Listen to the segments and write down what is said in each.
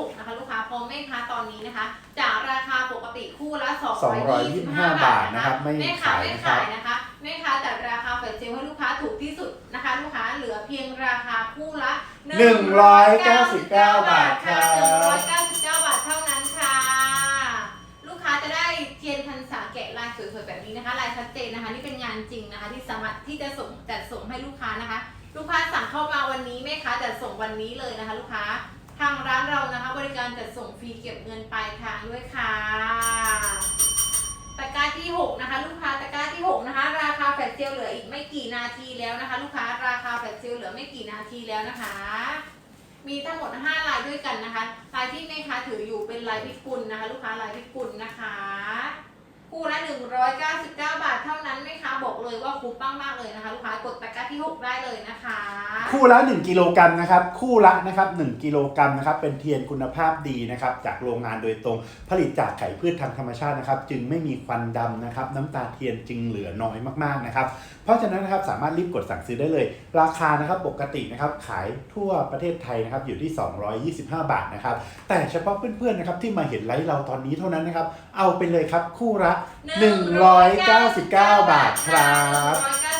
6นะคะลูกค้าพร้อมแม่ค้าตอนนี้นะคะ จากราคาปกติคู่ละ 225 225บาทนะครับไม่แม่ค้าขายไม่นะครับ ขายนะคะแม่ค้าจัดราคาแฟลชเซลลให้ลูกค้าถูกที่สุดนะคะ ลูกค้าเหลือเพียงราคาคู่ละ199บาทครับ 199 บาทเท่านั้นค่ะ ลูกค้าจะได้เทียนพรรษาแกะลายสวยๆแบบนี้นะคะลายชัดเจนนะคะนี่เป็นงานจริงนะคะ ที่สามารถที่จะส่งจัดส่งให้ลูกค้านะคะ ลูกค้าสั่งเข้ามาวันนี้แม่ค้าจัดส่งวันนี้เลยนะคะ ลูกค้า ทางร้านเรานะคะ บริการจัดส่งฟรีเก็บเงินปลายทางด้วยค่ะ ตะกร้าที่ 6 นะคะ ลูกค้าตะกร้าที่ 6 นะคะ ราคาแฟลชเซลลเหลืออีกไม่กี่นาทีแล้วนะคะ ลูกค้าราคาแฟลชเซลลเหลือไม่กี่นาทีแล้วนะคะ มีทั้งหมด 5 ลายด้วยกันนะคะลายที่แม่ค้าถืออยู่เป็นลายพิกุลนะคะ ลูกค้าลายพิกุลนะคะคู่ละ199 บาทเท่านั้นแม่ค้าบอกเลยว่าคุ้มมากๆเลยนะคะ ลูกค้ากดตะกร้าที่ 6 ได้เลยนะคะ คู่ละ 1 กิโลกรัมนะครับ คู่ละนะครับ1กิโลกรัมนะครับ เป็นเทียนคุณภาพดีนะครับ จากโรงงานโดยตรง ผลิตจากไข่พืชทางธรรมชาตินะครับ จึงไม่มีควันดำนะครับ น้ำตาเทียนจึงเหลือน้อยมากๆนะครับ เพราะฉะนั้นนะครับสามารถรีบกดสั่งซื้อได้เลย ราคานะครับปกตินะครับขายทั่วประเทศไทยนะครับอยู่ที่ 225 บาทนะครับ แต่เฉพาะเพื่อนๆนะครับที่มาเห็นไลฟ์เราตอนนี้เท่านั้นนะครับ เอาไปเลยครับคู่ละ 199 บาทครับ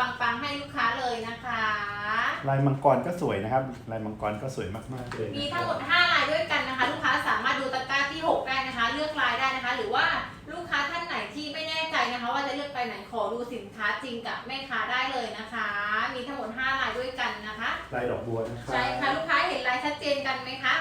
ปังๆให้ลูกค้าเลยนะคะ ลายมังกรก็สวยนะครับ ลายมังกรก็สวยมากๆเลยมีนะคทั้รังบหมด 5 ลายด้วยกันนะคะ ลูกค้าสามารถดูตะกร้าที่ 6 ได้นะคะ เลือกลายได้นะคะ หรือว่าลูกค้าท่านไหนที่ไม่แน่ใจนะคะ ว่าจะเลือกไปไหนขอดูสินค้าจริงกับแม่ค้าได้เลยนะคะ มีทั้งหมด 5 ลายด้วยกันนะคะ ลายดอกบัวนะครับ ใช่ค่ะลูกค้าเห็นลายชัดเจนกันไหมคะ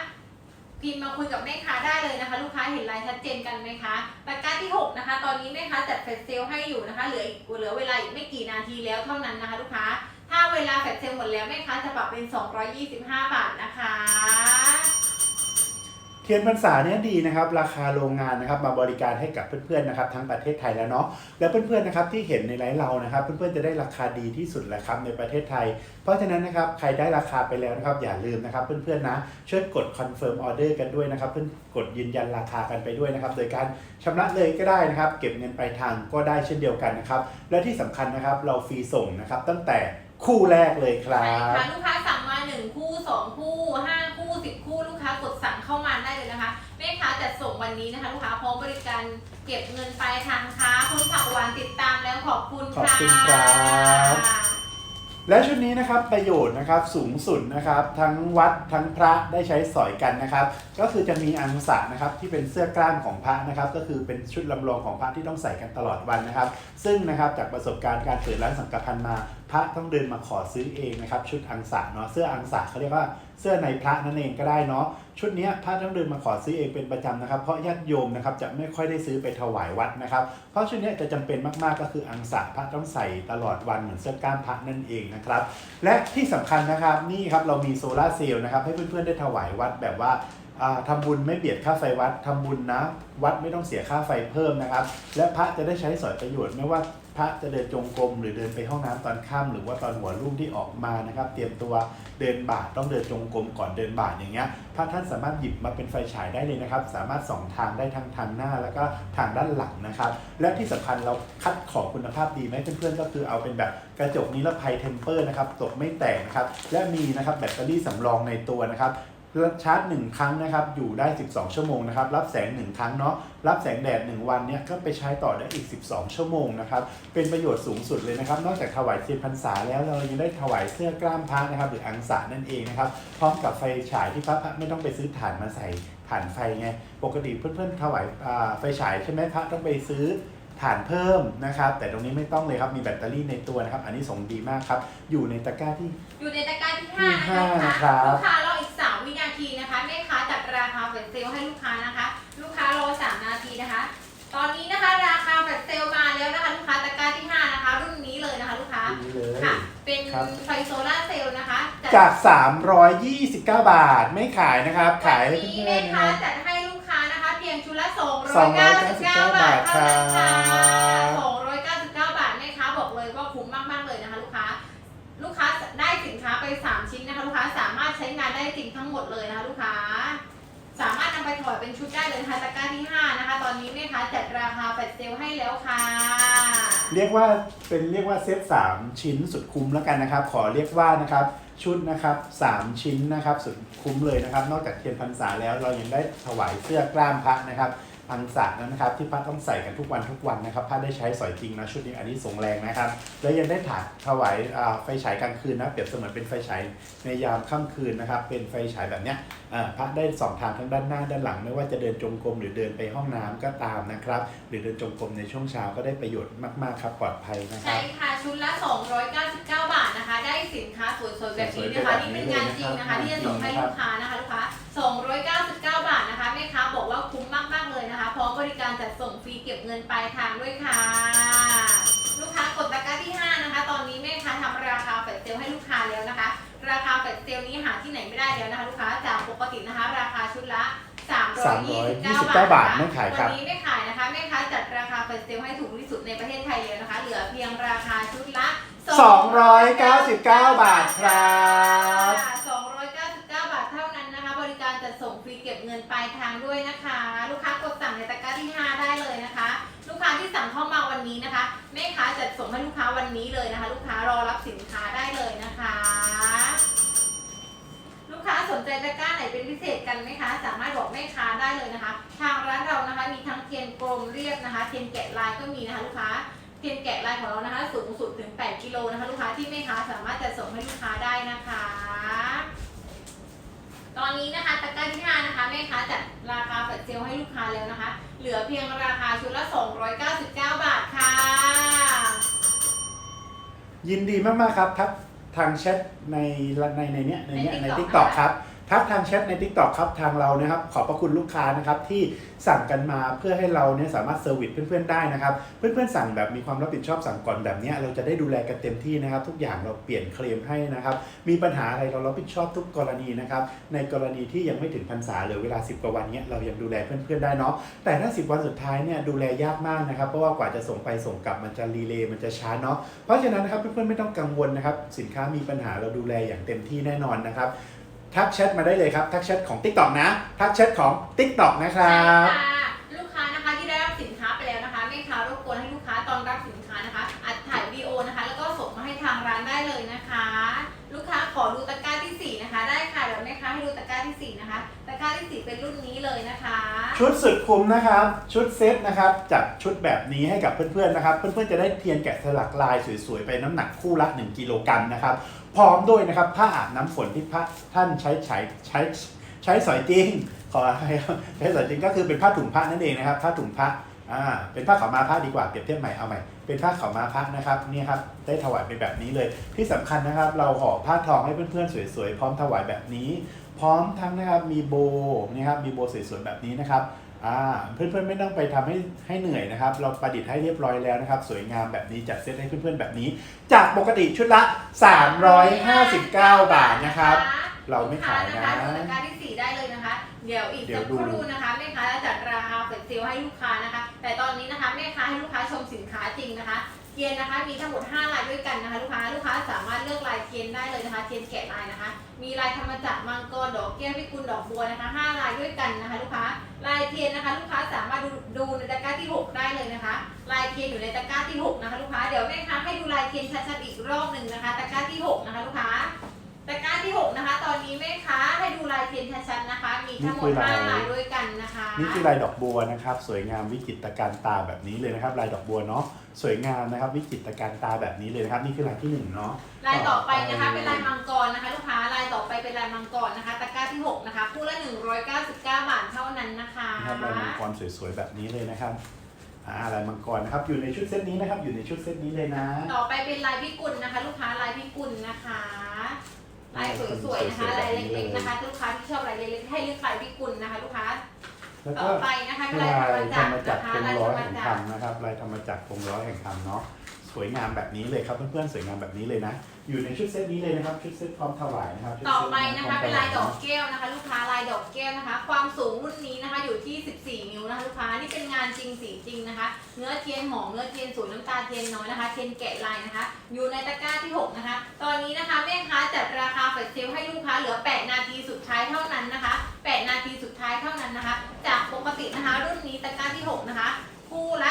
พิมพ์มาคุยกับแม่ค้าได้เลยนะคะ ลูกค้าเห็นลายชัดเจนกันไหมคะตะกร้าที่ 6 นะคะ ตอนนี้แม่ค้าจัดแฟลชเซลให้อยู่นะคะ เหลืออีกเหลือเวลาอีกไม่กี่นาทีแล้วเท่านั้นนะคะ ลูกค้า ถ้าเวลาแฟลชเซลหมดแล้วแม่ค้าจะปรับเป็น 225 บาทนะคะ เทียนพรรษาเนี่ยดีนะครับ ราคาโรงงานนะครับมาบริการให้กับเพื่อนๆนะครับทั้งประเทศไทยแล้วเนาะแล้วเพื่อนๆนะครับที่เห็นในไลฟ์เรานะครับ เพื่อนๆจะได้ราคาดีที่สุดแหละครับในประเทศไทย เพราะฉะนั้นนะครับใครได้ราคาไปแล้วนะครับอย่าลืมนะครับเพื่อนๆนะช่วยกดคอนเฟิร์มออเดอร์กันด้วยนะครับเพื่อนกดยืนยันราคากันไปด้วยนะครับโดยการชำระเลยก็ได้นะครับ เก็บเงินปลายทางก็ได้เช่นเดียวกันนะครับและที่สำคัญนะครับเราฟรีส่งนะครับตั้งแต่คู่แรกเลยครัใช่บค่ะลูกค้าสั่งมา1คู่2คู่5 คู่ 10 คู่ลูกค้ากดสั่งเข้ามาได้ เลยนะคะแม่ค้าจัดส่งวันนี้นะคะลูกค้าพร้อมบริการเก็บเงินปลายทางค่ะคุณผักหวานติดตามแล้วขอบคุณขอบคุณครับ และชุดนี้นะครับประโยชน์นะครับสูงสุดนะครับทั้งวัดทั้งพระได้ใช้สอยกันนะครับ ก็คือจะมีอังสะนะครับที่เป็นเสื้อกล้ามของพระนะครับ ก็คือเป็นชุดลำลองของพระที่ต้องใส่กันตลอดวันนะครับ ซึ่งนะครับจากประสบการณ์การเปิดร้านสังฆพันธ์มาพระต้องเดินมาขอซื้อเองนะครับ ชุดอังสะเนาะเสื้ออังสะเขาเรียกว่าเสื้อในพระนั่นเองก็ได้เนาะชุดนี้พระต้องเดินมาขอซื้อเองเป็นประจำนะครับ เพราะญาติโยมนะครับจะไม่ค่อยได้ซื้อไปถวายวัดนะครับ เพราะชุดนี้จะจำเป็นมากๆก็คืออังสะพระต้องใส่ตลอดวันเหมือนเสื้อกล้ามพระนั่นเองนะครับ และที่สำคัญนะครับนี่ครับเรามีโซลาร์เซลล์นะครับให้เพื่อนๆได้ถวายวัดแบบว่าอ่าทำบุญไม่เบียดค่าไฟวัดทำบุญนะ วัดไม่ต้องเสียค่าไฟเพิ่มนะครับ และพระจะได้ใช้สอยประโยชน์ไม่ว่า พระจะเดินจงกรมหรือเดินไปห้องน้ำตอนค่ำหรือว่าตอนหัวรุ่งที่ออกมานะครับ เตรียมตัวเดินบาทต้องเดินจงกรมก่อนเดินบาทอย่างเงี้ยพระท่านสามารถหยิบมาเป็นไฟฉายได้เลยนะครับ สามารถส่องทางได้ทั้งทางหน้าแล้วก็ทางด้านหลังนะครับ และที่สำคัญเราคัดของคุณภาพดีไหมเพื่อนๆก็คือเอาเป็นแบบกระจกนิรภัยเทมเปอร์นะครับตกไม่แตกนะครับและมีนะครับแบตเตอรี่สำรองในตัวนะครับ ชาร์จ1ครั้งนะครับ อยู่ได้ 12 ชั่วโมงนะครับ รับแสง1ครั้งเนาะ รับแสงแดด 1 วันเนี่ยก็ไปใช้ต่อได้อีก 12 ชั่วโมงนะครับ เป็นประโยชน์สูงสุดเลยนะครับ นอกจากถวายเทียนพรรษาแล้วเรายังได้ถวายเสื้อกล้ามพระนะครับ หรืออังสะนั่นเองนะครับ พร้อมกับไฟฉายที่พระไม่ต้องไปซื้อถ่านมาใส่ถ่านไฟไง ปกติเพื่อนๆถวายอ่าไฟฉายใช่ไหมพระต้องไปซื้อฐานเพิ่มนะครับ แต่ตรงนี้ไม่ต้องเลยครับ มีแบตเตอรี่ในตัวนะครับ อันนี้ส่งส์ดีมากครับ อยู่ในตะกร้าที่ อยู่ในตะกร้าที่ที่5ห้านะนะครัคะบลูกค้า ครับ ไฟโซลาร์เซลล์นะคะจัดจาก 329 บาทไม่ขายนะครับ ขายให้วันนี้เพื่อแม่นๆนะค้าครับ จัดให้ลูกค้านะคะ เพียงชุดละ299 299บาทเท่านั้นค่ะครับ299 บาทแม่ค้าบอกเลยว่าคุ้มมากๆเลยนะคะลูกค้า ลูกค้าได้สินค้าไป 3 ชิ้นนะคะ ลูกค้าสามารถใช้งานได้จริงทั้งหมดเลยนะคะลูกค้า สามารถนำไปถอดเป็นชุดได้เลยนะคะตะกร้าที่ 5 นะคะ ตอนนี้แม่ค้าจัดราคาแฟลชเซลให้แล้วค่ะ เรียกว่าเป็นเรียกว่าเซต3 ชิ้นสุดคุ้มแล้วกันนะครับ ขอเรียกว่านะครับชุดนะครับ3ชิ้นนะครับสุดคุ้มเลยนะครับ นอกจากเทียนพรรษาแล้วเรายังได้ถวายเสื้อกล้ามพระนะครับ พรรษานะครับ ที่พระต้องใส่กันทุกวันทุกวันนะครับพระได้ใช้สอยจริงนะชุดนี้อันนี้สงแรงนะครับ แล้วยังได้ถาดถวายอ่าไฟฉายกลางคืนนะเปรียบเสมือนเป็นไฟฉายในยามค่ำคืนนะครับ เป็นไฟฉายแบบเนี้ยอ่าพระได้สองทางทั้งด้านหน้าด้านหลัง ไม่ว่าจะเดินจงกรมหรือเดินไปห้องน้ำก็ตามนะครับ หรือเดินจงกรมในช่วงเช้าก็ได้ประโยชน์มากๆครับปลอดภัยนะคใช่รับค่ะชุดละ 299 บาทนะคะ ได้สินค้าสวยๆแบบนี้นะคะนี่เป็นงานจริงนะคะที่จะส่งให้ลูกค้านะคะลูกค้า299 บริการจัดส่งฟรีเก็บเงินปลายทางด้วยค่ะ ลูกค้ากดตะกร้าที่ 5 นะคะ ตอนนี้แม่ค้าทำราคาแฟลชเซลให้ลูกค้าแล้วนะคะ ราคาแฟลชเซลนี้หาที่ไหนไม่ได้แล้วนะคะ ลูกค้าจากปกตินะคะ ราคาชุดละ329 329บาทไม่ขายครับวันนี้ไม่ขายนะคะแม่ค้าจัดราคาแฟลชเซลให้ถูกที่สุดในประเทศไทยเลยนะคะ เหลือเพียงราคาชุดละ 299 บาทครับ งให้ลูกค้าวันนี้เลยนะคะ ลูกค้ารอรับสินค้าได้เลยนะคะ ลูกค้าสนใจตะกร้าไหนเป็นพิเศษกันไหมคะ สามารถบอกแม่ค้าได้เลยนะคะ ทางร้านเรานะคะมีทั้งเทียนกลมเรียบนะคะ เทียนแกะลายก็มีนะคะ ลูกค้าเทียนแกะลายของเรานะคะ สูงสุดถึง 8 กิโลนะคะ ลูกค้าที่แม่ค้าสามารถจะส่งให้ลูกค้าได้นะคะ ตอนนี้นะคะตะกร้าที่5นะคะแม่ค้าจัดราคาแฟลชเซลให้ลูกค้าแล้วนะคะ เหลือเพียงราคาชุดละ 299 บาทค่ะ ยินดีมาก ๆ ครับทักทางแชทในในในเนี้ยในเนี้ยในใน TikTok TikTok ครับ ทักทางแชทใน TikTok ครับทางเรานะครับขอบพระคุณลูกค้านะครับที่สั่งกันมาเพื่อให้เราเนี่ยสามารถเซอร์วิสเพื่อนๆได้นะครับ เพื่อนๆสั่งแบบมีความรับผิดชอบสั่งก่อนแบบนี้เราจะได้ดูแลกันเต็มที่นะครับ ทุกอย่างเราเปลี่ยนเคลมให้นะครับ มีปัญหาอะไรเรารับผิดชอบทุกกรณีนะครับ ในกรณีที่ยังไม่ถึงพรรษาหรือเวลา 10 กว่าวันเนี้ยเรายังดูแลเพื่อนๆได้เนาะแต่ถ้า 10 วันสุดท้ายเนี่ยดูแลยากมากนะครับเพราะว่ากว่าจะส่งไปส่งกลับมันจะรีเลย์มันจะช้าเนาะเพราะฉะนั้นนะครับเพื่อนๆไม่ต้องกังวลนะครับสินค้ามีปัญหาเราดูแลอย่างเต็มที่แน่นอนนะครับ ทักแชทมาได้เลยครับ ทักแชทของ TikTok นะ ทักแชทของ TikTok นะครัใช่บ ค่ะลูกค้านะคะที่ได้รับสินค้าไปแล้วนะคะแม่ค้ารบกวนให้ลูกค้าตอนรับสินค้านะคะ อดูตะกร้าที่สี่นะคะ ได้ค่ะเดี๋ยวแม่ค้าให้ดูตะกร้าที่สี่นะคะ ตะกร้าที่สี่เป็นรุ่นนี้เลยนะคะ ชุดสุดคุ้มนะครับ ชุดเซตนะครับจัดชุดแบบนี้ให้กับเพื่อนๆนะครับ เพื่อนๆจะได้เทียนแกะสลักลายสวยๆไปน้ำหนักคู่ละ1กิโลกรัมนะครับ พร้อมด้วยนะครับผ้าอาบน้ำฝนที่พระท่านใช้ใช้ใช้ใช้สอยจริงขอให้ครับใช้สอยจริงก็คือเป็นผ้าถุงพระนั่นเองนะครับผ้าถุงพระ อ่าเป็นผ้าขาวม้าพระดีกว่าเปรียบเทียบใหม่เอาใหม่เป็นผ้าขาวม้าพระนะครับเนี่ยครับได้ถวายไปแบบนี้เลย ที่สำคัญนะครับเราห่อผ้าทองให้เพื่อนๆสวยๆพร้อมถวายแบบนี้ พร้อมทั้งนะครับมีโบนะครับมีโบสวยๆแบบนี้นะครับอ่าเพื่อนๆไม่ต้องไปทำให้ให้เหนื่อยนะครับ เราประดิษฐ์ให้เรียบร้อยแล้วนะครับ สวยงามแบบนี้จัดเซตให้เพื่อนๆแบบนี้ จากปกติชุดละ 359 บาทนะครับ เราไม่ขายนะ ลูกค้านะคะดูตะกร้าที่สี่ได้เลยนะคะ เดี๋ยวอีกเดี๋ยสัวกดู ครู่นะคะแม่ค้าจะจัดราคาเปิดเซลล์ให้ลูกค้านะคะ แต่ตอนนี้นะคะแม่ค้าให้ลูกค้าชมสินค้าจริงนะคะเทียนนะคะมีทั้งหมด5ลายด้วยกันนะคะลูกค้าลูกค้าสามารถเลือกลายเทียนได้เลยนะคะเทียนแกะลายนะคะ มีลายธรรมจักรมังกรดอกแก้วพิกุลดอกบัวนะคะ5ลายด้วยกันนะคะ ลูกค้าลายเทียนนะคะ ลูกค้าสามารถดูดูในตะกร้าที่6ได้เลยนะคะ ลายเทียนอยู่ในตะกร้าที่6นะคะ ลูกค้าเดี๋ยวแม่ค้าให้ดูลายเทียนชัดๆอีกรอบหนึ่งนะคะ ตะกร้าที่6นะคะลูกค้า ตะกร้าที่ 6 นะคะตอนนี้แม่ค้าให้ดูลายเทียนชัดๆนะคะ มีทั้งหมดนี่คือลาย5ลายด้วยกันนะคะนี่คือลายดอกบัวนะครับ สวยงามวิจิตรการตาแบบนี้เลยนะครับ ลายดอกบัวเนาะสวยงามนะครับ วิจิตรการตาแบบนี้เลยนะครับ นี่คือลายที่หนึ่งเนาะลายต่อไปนะคะเป็นลายมังกรนะคะลูกค้าลายต่อไปเป็นลายมังกรนะคะ ตะกร้าที่6นะคะคู่ละ199บาทเท่านั้นนะคะนะครับลายมังกรสวยๆแบบนี้เลยนะครับอ่าลายมังกรนะครับอยู่ในชุดเซตนี้นะครับอยู่ในชุดเซตนี้เลยนะ ต่อไปเป็นลายพิกุลนะคะ ลูกค้าลายพิกุลนะคะ ลายสวยๆนะคะลายเล็กๆนะคะลูกค้าที่ชอบลายเล็กๆให้เลือกลายพิกุลนะคะ ลูกค้าแล้วต่ก็อไปนะคะเป็นลาลายธรรมยธจัรกรมรจักนะรคะคงลายร้ธอรยรมแห่งจัธรกรรมนะครับลายธรรมจักรคงร้อยแห่งธรรมเนาะ สวยงามแบบนี้เลยครับเพื่อนๆสวยงามแบบนี้เลยนะ อยู่ในชุดเซตนี้เลยนะครับชุดเซตพร้อมถวายนะครับชุดต่อเซตไปนะคะพร้มเป็นลายดอกถวแก้วนะคะ ลูกค้าลายดอกแก้วนะคะ ความสูงรุ่นนี้นะคะอยู่ที่ 14 นิ้วนะคะลูกค้านี่เป็นงานจริงสีจริงนะคะ เนื้อเทียนหอมเนื้อเทียนสวยน้ำตาลเทียนน้อยนะคะเทียนแกะลายนะคะ อยู่ในตะกร้าที่ 6 นะคะ ตอนนี้นะคะแม่ค้าจัดราคาแฟลชเซลให้ลูกค้าเหลือ 8 นาทีสุดท้ายเท่านั้นนะคะ 8 นาทีสุดท้ายเท่านั้นนะคะ จากปกตินะคะ รุ่นนี้ตะกร้าที่ 6 นะคะ คู่ละ